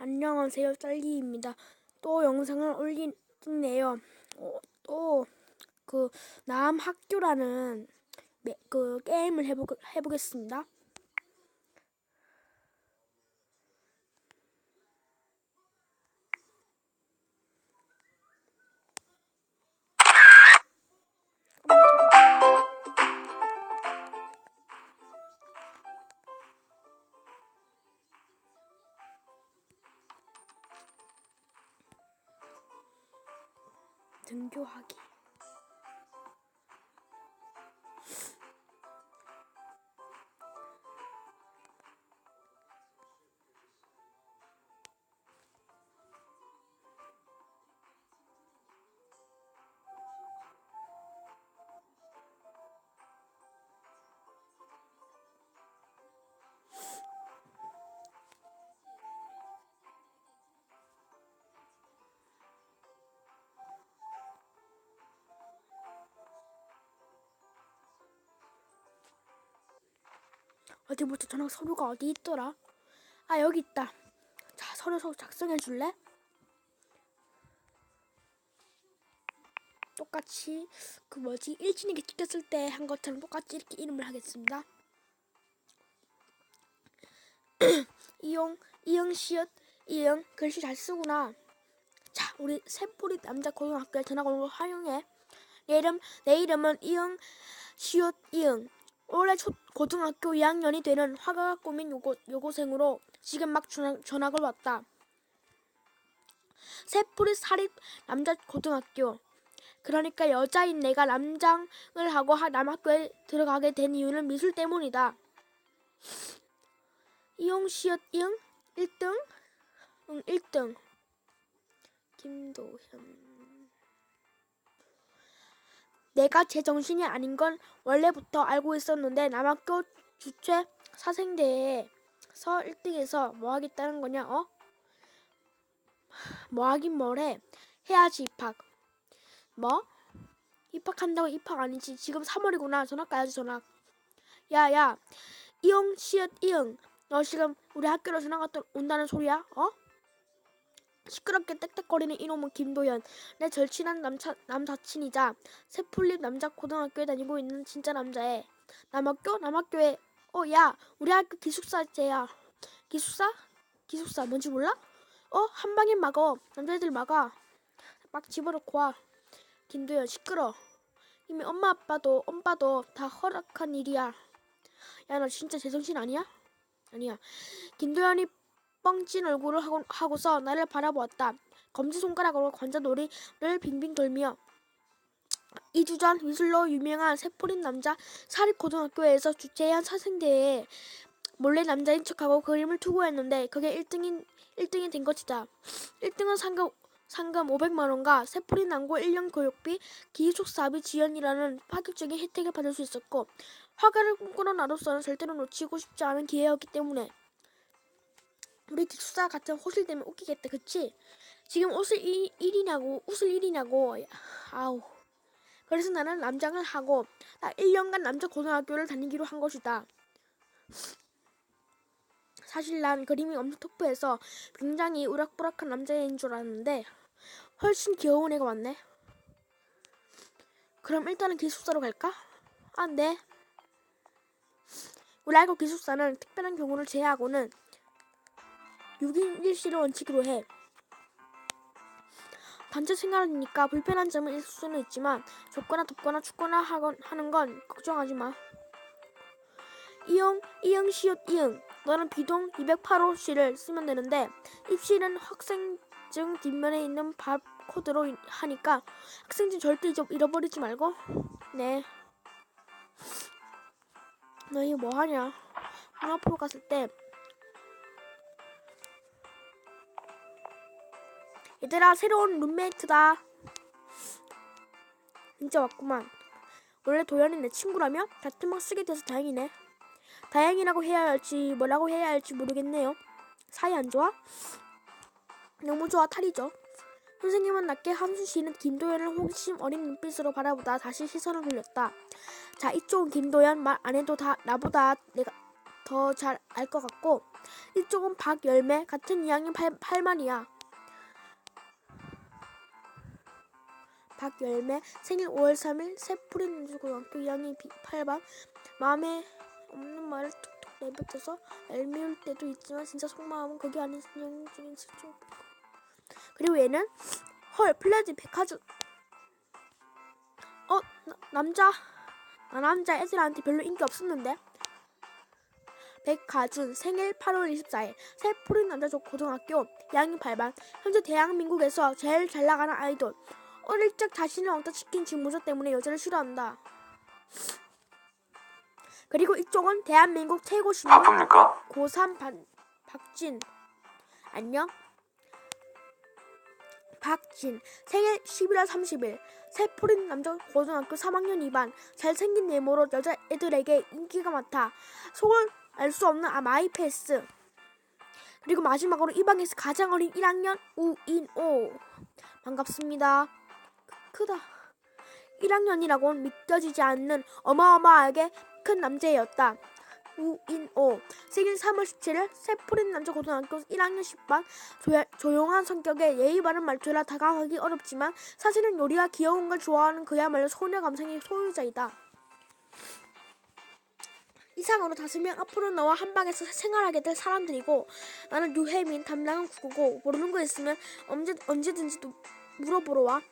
안녕하세요, 짤리입니다. 또 영상을 올리네요. 어, 또그 남 학교라는 매- 그 게임을 해보, 해보겠습니다. 등교하기. 어디부터 전학 서류가 어디 있더라? 아 여기 있다. 자 서류 서 작성해 줄래? 똑같이 그 뭐지 일진에게 찍혔을 때 한 것처럼 똑같이 이렇게 이름을 하겠습니다. 이용 이응 시읒 이응 글씨 잘 쓰구나. 자 우리 새뿌리 남자 고등학교에 전학 온걸 활용해. 내 이름 내 이름은 이응 시읒 이응. 올해 초 고등학교 2학년이 되는 화가가 꾸민 요고, 요고생으로 지금 막 전학, 전학을 왔다. 새뿌리 사립 남자 고등학교. 그러니까 여자인 내가 남장을 하고 하- 남학교에 들어가게 된 이유는 미술 때문이다. 이용시읒 이응 1등? 응 1등. 김도현. 내가 제 정신이 아닌 건 원래부터 알고 있었는데 남학교 주최 사생대회에서 1등해서 뭐 하겠다는 거냐 어? 뭐 하긴 뭐래? 해야지 입학. 뭐? 입학한다고 입학 아니지. 지금 3월이구나. 전학 가야지 전학. 야야. 이응 시읒 이응. 너 지금 우리 학교로 전학 갔다 온다는 소리야? 어? 시끄럽게 떽떽거리는 이놈은 김도현 내 절친한 남차, 남사친이자 새풀립 남자 고등학교에 다니고 있는 진짜 남자애 남학교? 남학교에 어 야 우리 학교 기숙사제야 기숙사? 기숙사 뭔지 몰라? 어? 한 방에 막어 남자애들 막아 막 집어넣고 와 김도현 시끄러 이미 엄마 아빠도 엄빠도 다 허락한 일이야 야 너 진짜 제정신 아니야? 아니야 김도현이 뻥찐 얼굴을 하고, 하고서 나를 바라보았다. 검지 손가락으로 관자놀이를 빙빙 돌며 2주 전 미술로 유명한 새포린 남자 사립고등학교에서 주최한 사생대회에 몰래 남자인 척하고 그림을 투고했는데 그게 1등인 1등이 된 것이다. 1등은 상금 상금 500만 원과 새포린 남고 1년 교육비, 기숙사비 지원이라는 파격적인 혜택을 받을 수 있었고 화가를 꿈꾸는 나로서는 절대로 놓치고 싶지 않은 기회였기 때문에 우리 기숙사 같은 호실 되면 웃기겠다 그치? 지금 옷을 일, 일이냐고 옷을 일이냐고 야, 아우 그래서 나는 남장을 하고 나 1년간 남자 고등학교를 다니기로 한 것이다 사실 난 그림이 엄청 터프해서 굉장히 우락부락한 남자애인 줄 알았는데 훨씬 귀여운 애가 왔네 그럼 일단은 기숙사로 갈까? 아 네. 우리 학교 기숙사는 특별한 경우를 제외하고는 6인 1실을 원칙으로 해. 단체 생활이니까 불편한 점은 있을 수는 있지만 좁거나 덥거나 춥거나 하건, 하는 건 걱정하지 마. 이응, 이응, 시옷, 이응. 너는 비동 208호실을 쓰면 되는데 입실은 학생증 뒷면에 있는 바코드로 이- 하니까 학생증 절대 잃어버리지 말고. 네. 너희 뭐 하냐? 하나프로 갔을 때 얘들아 새로운 룸메이트다. 진짜 왔구만. 원래 도현이 내 친구라며? 같은 방 쓰게 돼서 다행이네. 다행이라고 해야 할지 뭐라고 해야 할지 모르겠네요. 사이 안 좋아? 너무 좋아 탈이죠. 선생님은 낮게 한수 씨는 김도현을 호기심 어린 눈빛으로 바라보다 다시 시선을 돌렸다. 자 이쪽은 김도현 말 안 해도 다 나보다 내가 더 잘 알 것 같고 이쪽은 박열매 같은 2학년 8, 8만이야. 박열매 생일 5월 3일 새푸리는주고등학교 2학년 8반 마음에 없는 말을 툭툭 내뱉어서 얄미울 때도 있지만 진짜 속마음은 거기 안에 그냥 중인 슬쩍 그리고 얘는 헐 플라지 백화점. 어 나, 남자. 나 남자 애들한테 별로 인기 없었는데. 백가준 생일 8월 24일. 새푸른 남자 고등학교 2학년 8반 현재 대한민국에서 제일 잘 나가는 아이돌 어릴 적 자신을 엉터 시킨 직무조 때문에 여자를 싫어한다. 그리고 이쪽은 대한민국 최고 신문 바쁩니까? 고3 반, 박진. 안녕. 박진. 생일 11월 30일. 새푸른 남자 고등학교 3학년 2반. 잘생긴 외모로 여자애들에게 인기가 많다. 속을 알 수 없는 아 마이페이스. 그리고 마지막으로 이 방에서 가장 어린 1학년 우인오 반갑습니다 크- 크다 1학년이라고는 믿겨지지 않는 어마어마하게 큰 남자애였다 우인오 생일 3월 17일 새푸른 남자 고등학교 1학년 10반 조야, 조용한 성격에 예의 바른 말투라 다가가기 어렵지만 사실은 요리가 귀여운 걸 좋아하는 그야말로 소녀 감성의 소유자이다. 이상으로 다섯 명 앞으로 너와 한 방에서 생활하게 될 사람들이고 나는 유혜민 담당은 구구고 모르는 거 있으면 언제 언제든지 또 물어보러 와.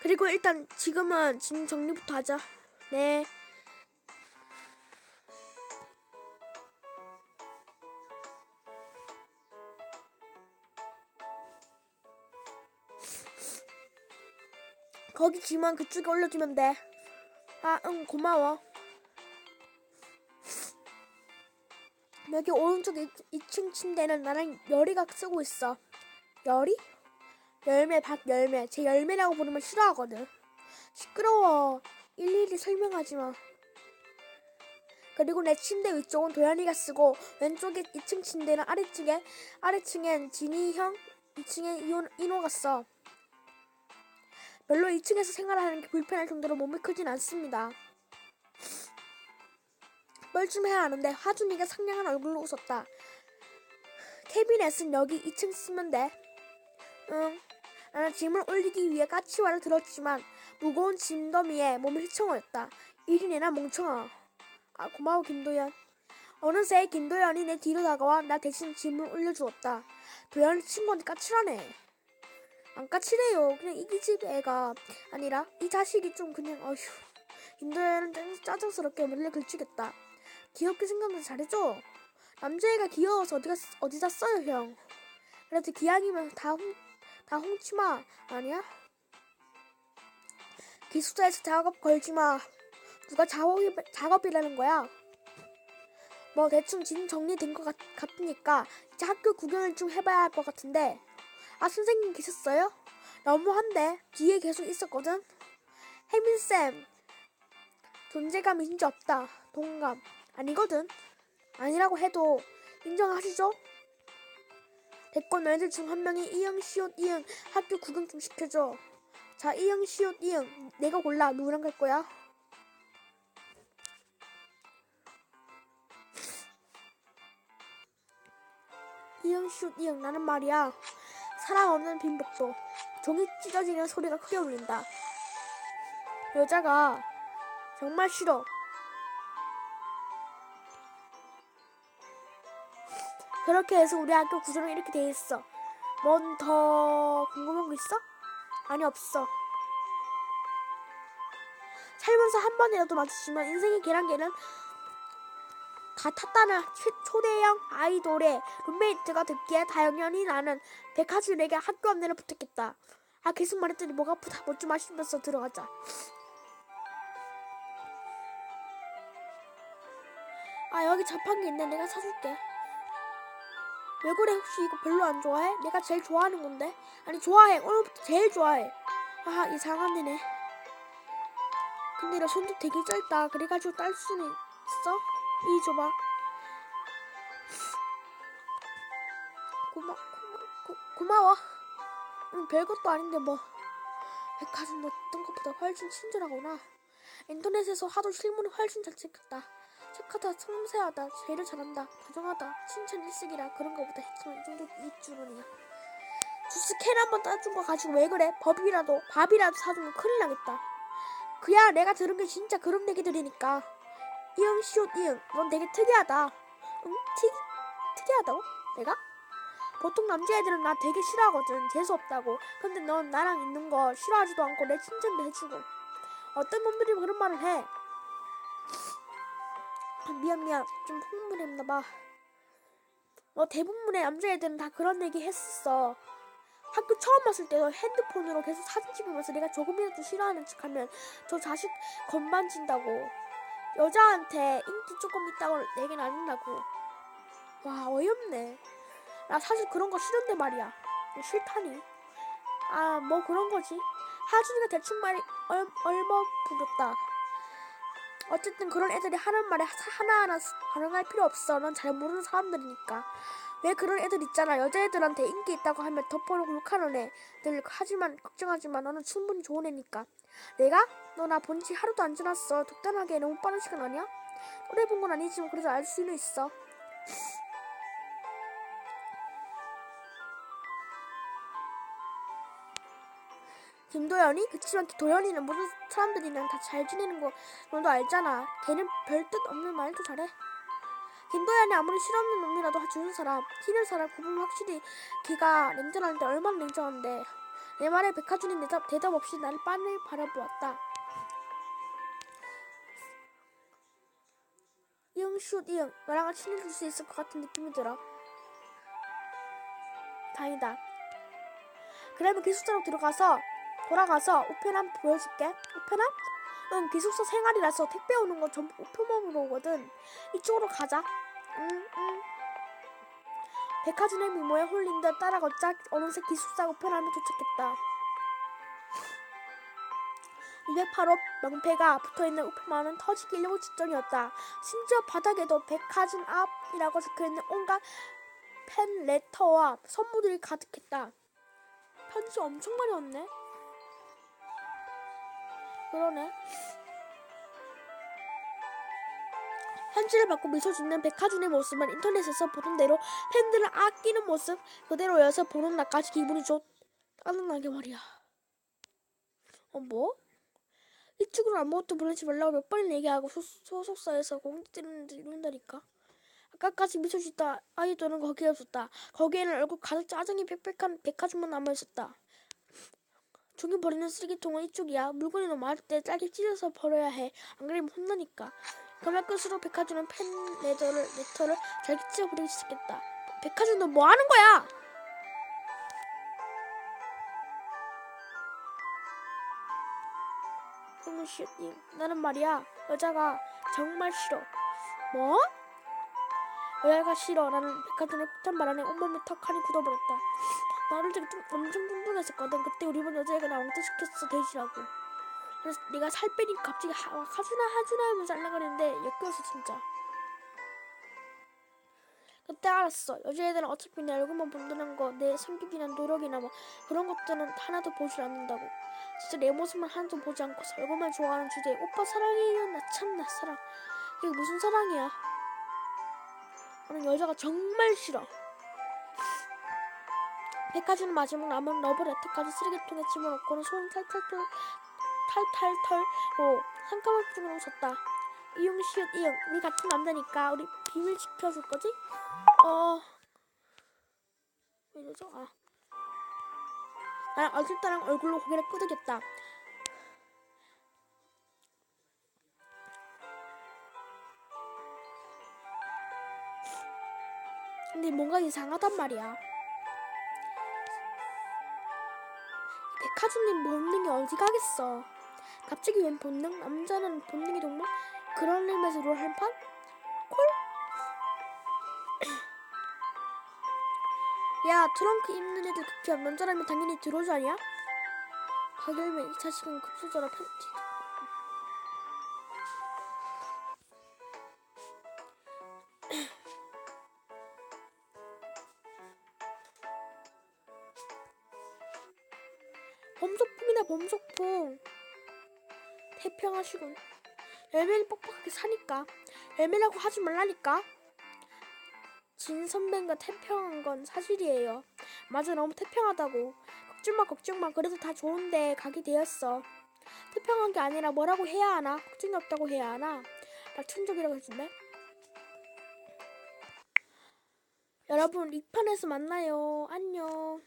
그리고 일단 지금은 짐 정리부터 하자. 네. 거기 짐은 그쪽에 올려주면 돼. 아, 응, 고마워. 여기 오른쪽 2층 침대는 나랑 열이가 쓰고 있어. 열이? 열매, 박 열매. 제 열매라고 부르면 싫어하거든. 시끄러워. 일일이 설명하지 마. 그리고 내 침대 위쪽은 도현이가 쓰고 왼쪽에 2층 침대는 아래층에 아래층엔 진이 형, 2층에 이호, 인호가 써. 별로 2층에서 생활하는 게 불편할 정도로 몸이 크진 않습니다. 뻘쭘해야 하는데 하준이가 상냥한 얼굴로 웃었다. 캐비넷은 여기 2층 쓰면 돼. 응. 나는 짐을 올리기 위해 까치와를 들었지만 무거운 짐더미에 몸을 휘청거렸다. 이리내나 멍청아. 아 고마워 김도연. 어느새 김도연이 내 뒤로 다가와 나 대신 짐을 올려주었다. 도연이 친구한테 까칠하네. 안 까칠해요. 그냥 이기 집 애가 아니라 이 자식이 좀 그냥 어휴. 김도연은 짜- 짜증스럽게 머리를 긁히겠다. 귀엽게 생각나서 잘해줘. 남자애가 귀여워서 어디가 어디다 써요 형. 그래도 기왕이면 다 훔, 다 훔치마 아니야? 기숙사에서 작업 걸지 마. 누가 작업이, 작업이라는 거야? 뭐 대충 짐 정리된 것 같, 같으니까 이제 학교 구경을 좀 해봐야 할 것 같은데 아 선생님 계셨어요? 너무한데 뒤에 계속 있었거든. 혜민쌤 존재감이 진짜 없다. 동감 아니거든. 아니라고 해도 인정하시죠? 됐고 너희들 중 한 명이 이응 시옷 이응 학교 구경 좀 시켜줘. 자 이응 시옷 이응 내가 골라 누구랑 갈 거야? 이응 시옷 이응 나는 말이야 사람 없는 빈복도 종이 찢어지는 소리가 크게 울린다. 여자가 정말 싫어. 그렇게 해서 우리 학교 구조는 이렇게 돼 있어. 뭔 더 궁금한 거 있어? 아니 없어. 살면서 한 번이라도 마주치면 인생의 계란계는 다 탔다는 치- 초대형 아이돌의 룸메이트가 듣기에 당연히 나는 백화준에게 학교 안내를 부탁했다. 아 계속 말했더니 목 아프다. 뭐 좀 마시면서 들어가자. 아 여기 자판기 있네. 내가 사줄게. 왜 그래? 혹시 이거 별로 안 좋아해? 내가 제일 좋아하는 건데. 아니 좋아해. 오늘부터 제일 좋아해. 아 이상한 애네. 근데 너 손도 되게 짧다. 그래가지고 딸 수는 있어? 이 줘봐. 고마, 고마워. 응, 별것도 아닌데 뭐. 백화점 너 어떤 것보다 훨씬 친절하구나. 인터넷에서 하도 실물이 훨씬 잘 찍혔다. 책 착하다, 섬세하다, 제일 잘한다, 다정하다, 칭찬 일색이라 그런 거보다 했지만 이 정도 이 줄은이야. 주스 캔 한 번 따준 거 가지고 왜 그래? 밥이라도 밥이라도 사주면 큰일 나겠다. 그야 내가 들은 게 진짜 그런 얘기들이니까. 이응 시옷 이응, 넌 되게 특이하다. 응? 특 특이하다고? 내가? 보통 남자애들은 나 되게 싫어하거든. 재수 없다고. 근데 넌 나랑 있는 거 싫어하지도 않고 내 칭찬도 해주고. 어떤 놈들이 그런 말을 해. 아, 미안 미안 좀 흥분했나봐. 뭐 대부분의 남자애들은 다 그런 얘기 했었어. 학교 처음 왔을 때도 핸드폰으로 계속 사진 찍으면서 내가 조금이라도 싫어하는 척하면 저 자식 건반진다고. 여자한테 인기 조금 있다고 내겐 아니라고. 와 어이없네. 나 사실 그런 거 싫은데 말이야. 싫다니. 아 뭐 그런 거지. 하준이가 대충 말이 얼, 얼마 부럽다. 어쨌든 그런 애들이 하는 말에 하- 하나하나 스- 반응할 필요 없어. 넌 잘 모르는 사람들이니까. 왜 그런 애들 있잖아. 여자애들한테 인기 있다고 하면 덮어놓고 욕하는 애들. 하지만 걱정하지 마. 너는 충분히 좋은 애니까. 내가? 너 나 본 지 하루도 안 지났어. 독단하게 너무 빠른 시간 아니야? 오래 본 건 아니지만 그래도 알 수는 있어. 김도연이? 그치만 도연이는 모든 사람들이랑 다 잘 지내는 거 너도 알잖아. 걔는 별 뜻 없는 말도 잘해. 김도연이 아무리 실없는 놈이라도 주는 사람, 튀는 사람 구분 확실히 걔가 냉정한데 얼마나 냉정한데. 내 말에 백화준이 대답, 대답 없이 나를 빤히 바라보았다. 이응 슛 이응 너랑 친해질 수 있을 것 같은 느낌이 들어. 다행이다. 그러면 기숙사로 들어가서 돌아가서 우편함 보여줄게. 우편함? 응, 기숙사 생활이라서 택배 오는 건 전부 우편함으로 오거든. 이쪽으로 가자. 응, 응. 백화준의 미모에 홀린 듯 따라 걷자 어느새 기숙사 우편함에 도착했다. 208호 명패가 붙어있는 우편함은 터지기 일보 직전이었다. 심지어 바닥에도 백화준 앞이라고 적혀있는 온갖 펜, 레터와 선물들이 가득했다. 편지 엄청 많이 왔네. 그러네. 편지를 받고 미소 짓는 백화준의 모습은 인터넷에서 보던 대로 팬들을 아끼는 모습 그대로여서 보는 나까지 기분이 좋 짜증나게 말이야. 어 뭐? 이쪽으로 아무것도 보내지 말라고 몇 번을 얘기하고 소, 소속사에서 공지 이런다니까. 아까까지 미소 짓다 아이돌은 거기에 없었다. 거기에는 얼굴 가득 짜증이 빽빽한 백화준만 남아있었다. 종이 버리는 쓰레기통은 이쪽이야. 물건이 너무 많을 때 짧게 찢어서 버려야 해. 안 그러면 혼나니까. 그만 끝으로 백화준은 펜 레더를 레터를 잘게 찢어버리기 시작했다. 백화준 너 뭐 하는 거야? 흥시님 나는 말이야 여자가 정말 싫어. 뭐? 여자가 싫어. 나는 백화준의 폭탄 바람에 온몸이 턱하니 굳어버렸다. 나 어릴 때좀 엄청 뚱뚱했었거든. 그때 우리 반 여자애가 나 왕따시켰어 돼지라고. 그래서 내가 살 빼니까 갑자기 하, 하준아 하준아 하면서 잘나가는데 역겨워서 진짜. 그때 알았어. 여자애들은 어차피 내 얼굴만 본다는 거, 내 성격이나 노력이나 뭐 그런 것들은 하나도 보질 않는다고. 진짜 내 모습만 하나도 보지 않고서 얼굴만 좋아하는 주제에 오빠 사랑해요. 나 참 나 사랑. 이게 무슨 사랑이야? 나는 여자가 정말 싫어. 백화점 마지막 남은 러브레터까지 쓰레기통에 집어넣고는 손 탈탈탈 탈탈털로 상큼한 표정으로 웃었다. 이용 시읒 이용 우리 같은 남자니까 우리 비밀 지켜줄 거지? 어... 왜 이러죠? 아... 나는 얼굴따랑 얼굴로 고개를 끄덕였다. 근데 뭔가 이상하단 말이야. 백화준님 본능이 어디 가겠어? 갑자기 웬 본능? 남자는 본능이 정말 그런 의미에서 롤 한 판? 콜? 야 트렁크 입는 애들 급해 남자라면 당연히 들어오지 아니야? 가결면 이 자식은 급수저라 팬티 소풍이다 범소풍 태평하시군 열매를 뻑뻑하게 사니까 애매라고 하지 말라니까. 진 선배가 태평한 건 사실이에요. 맞아 너무 태평하다고. 걱정마 걱정마 그래도 다 좋은데 가게 되었어. 태평한 게 아니라 뭐라고 해야 하나? 걱정이 없다고 해야 하나? 낙천적이라고 해준대. 여러분 2편에서 만나요. 안녕.